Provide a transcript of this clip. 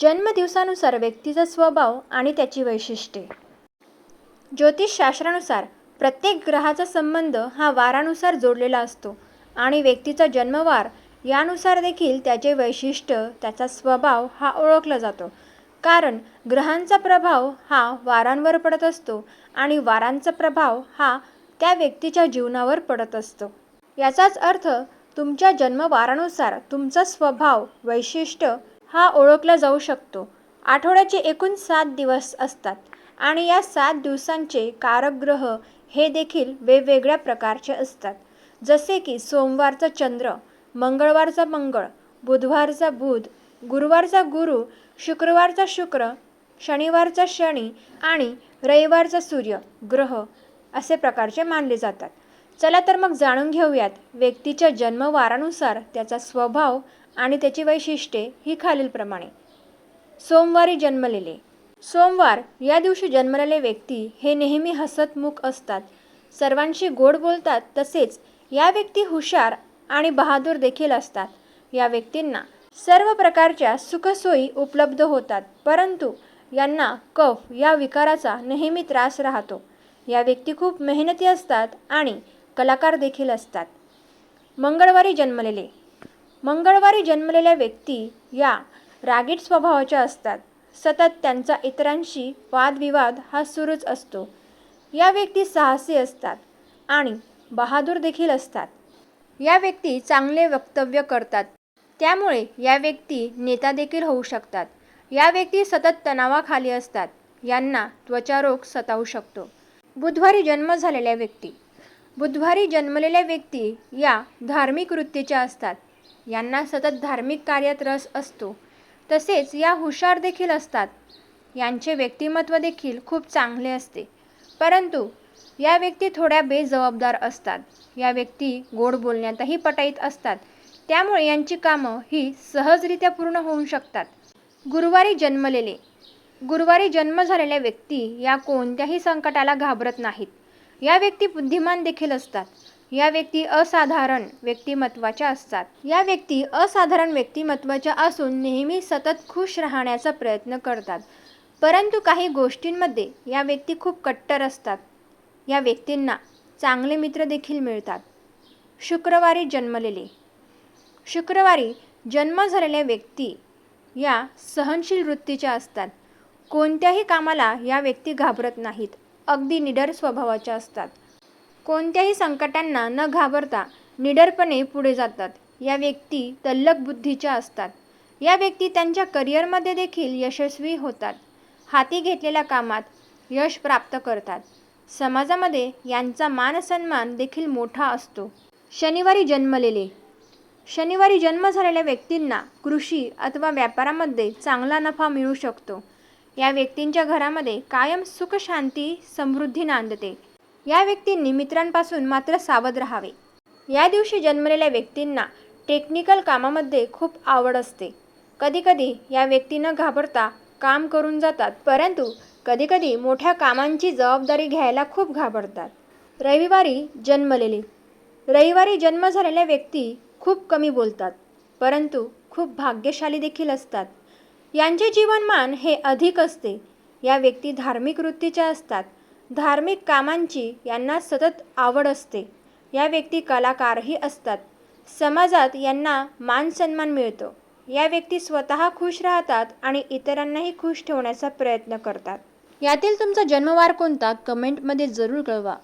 जन्मदिवसानुसार व्यक्तीचा स्वभाव आणि त्याची वैशिष्ट्ये. ज्योतिषशास्त्रानुसार प्रत्येक ग्रहाचा संबंध हा वारानुसार जोडलेला असतो आणि व्यक्तीचा जन्मवार यानुसार देखील त्याचे वैशिष्ट्य त्याचा स्वभाव हा ओळखला जातो. कारण ग्रहांचा प्रभाव हा वारांवर पडत असतो आणि वारांचा प्रभाव हा त्या व्यक्तीच्या जीवनावर पडत असतो. याचाच अर्थ तुमच्या जन्मवारानुसार तुमचा स्वभाव वैशिष्ट्य हा ओळखला जाऊ शकतो. आठवड्याचे एकूण सात दिवस असतात आणि या सात दिवसांचे कारक ग्रह हे देखील वेगवेगळ्या प्रकारचे असतात. जसे की सोमवारचा चंद्र मंगळवारचा मंगळ बुधवारचा बुध गुरुवारचा गुरु शुक्रवारचा शुक्र शनिवारचा शनी आणि रविवारचा सूर्य ग्रह असे प्रकारचे मानले जातात. चला तर मग जाणून घेऊयात व्यक्तीच्या जन्मवारानुसार त्याचा स्वभाव आणि त्याची वैशिष्ट्ये ही खालीलप्रमाणे. सोमवारी जन्मलेले. सोमवार या दिवशी जन्मलेले व्यक्ती हे नेहमी हसतमुख असतात. सर्वांशी गोड बोलतात तसेच या व्यक्ती हुशार आणि बहादूर देखील असतात. या व्यक्तींना सर्व प्रकारच्या सुखसोयी उपलब्ध होतात परंतु यांना कफ या विकाराचा नेहमी त्रास राहतो. या व्यक्ती खूप मेहनती असतात आणि कलाकार देखील असतात. मंगळवारी जन्मलेले. मंगळवारी जन्मलेल्या व्यक्ती या रागीट स्वभावाच्या असतात. सतत त्यांचा इतरांशी वादविवाद हा सुरूच असतो. या व्यक्ती साहसी असतात आणि बहादूर देखील असतात. या व्यक्ती चांगले वक्तव्य करतात. त्यामुळे या व्यक्ती नेता देखील होऊ शकतात. या व्यक्ती सतत तणावाखाली असतात. यांना त्वचारोग सतावू शकतो. बुधवारी जन्म झालेल्या व्यक्ती. बुधवारी जन्मलेल्या व्यक्ती या धार्मिक वृत्तीच्या असतात. यांना सतत धार्मिक कार्यात रस असतो. तसेच या हुशार देखील असतात. यांचे व्यक्तिमत्व देखील खूप चांगले असते. परंतु या व्यक्ती थोड्या बेजबाबदार असतात. या व्यक्ती गोड बोलण्यातही पटाईत असतात. त्यामुळे यांची कामं ही सहजरित्या पूर्ण होऊ शकतात. गुरुवारी जन्मलेले. गुरुवारी जन्म झालेल्या व्यक्ती या कोणत्याही संकटाला घाबरत नाहीत. या व्यक्ती बुद्धिमान देखील असतात. या व्यक्ती असाधारण व्यक्तिमत्वाच्या असतात. या व्यक्ती असाधारण व्यक्तिमत्वाच्या असून नेहमी सतत खुश राहण्याचा प्रयत्न करतात. परंतु काही गोष्टींमध्ये या व्यक्ती खूप कट्टर असतात. या व्यक्तींना चांगले मित्र देखील मिळतात. शुक्रवारी जन्मलेले. शुक्रवारी जन्म झालेल्या व्यक्ती या सहनशील वृत्तीच्या असतात. कोणत्याही कामाला या व्यक्ती घाबरत नाहीत. अगदी निडर स्वभावाच्या असतात. कोणत्याही संकटांना न घाबरता निडरपणे पुढे जातात. या व्यक्ती तल्लक बुद्धीच्या असतात. या व्यक्ती त्यांच्या करिअरमध्ये देखील यशस्वी होतात. हाती घेतलेल्या कामात यश प्राप्त करतात. समाजामध्ये यांचा मानसन्मान देखील मोठा असतो. शनिवारी जन्मलेले शनिवारी जन्म झालेल्या व्यक्तींना कृषी अथवा व्यापारामध्ये चांगला नफा मिळू शकतो. या व्यक्तींच्या घरामध्ये कायम सुख शांती समृद्धी नांदते. या व्यक्तींनी मित्रांपासून मात्र सावध राहावे. या दिवशी जन्मलेल्या व्यक्तींना टेक्निकल कामामध्ये खूप आवड असते. कधीकधी या व्यक्ती न घाबरता काम करून जातात परंतु कधीकधी मोठ्या कामांची जबाबदारी घ्यायला खूप घाबरतात. रविवारी जन्मलेले. रविवारी जन्म झालेल्या व्यक्ती खूप कमी बोलतात परंतु खूप भाग्यशाली देखील असतात. यांचे जीवनमान हे अधिक असते. या व्यक्ती धार्मिक वृत्तीच्या असतात. धार्मिक कामांची यांना सतत आवड असते. या व्यक्ती कलाकारही असतात. समाजात यांना मान सन्मान मिळतो. या व्यक्ती स्वतः खुश राहतात आणि इतरांनाही खुश ठेवण्याचा प्रयत्न करतात. यातील तुमचा जन्मवार कोणता कमेंटमध्ये जरूर कळवा.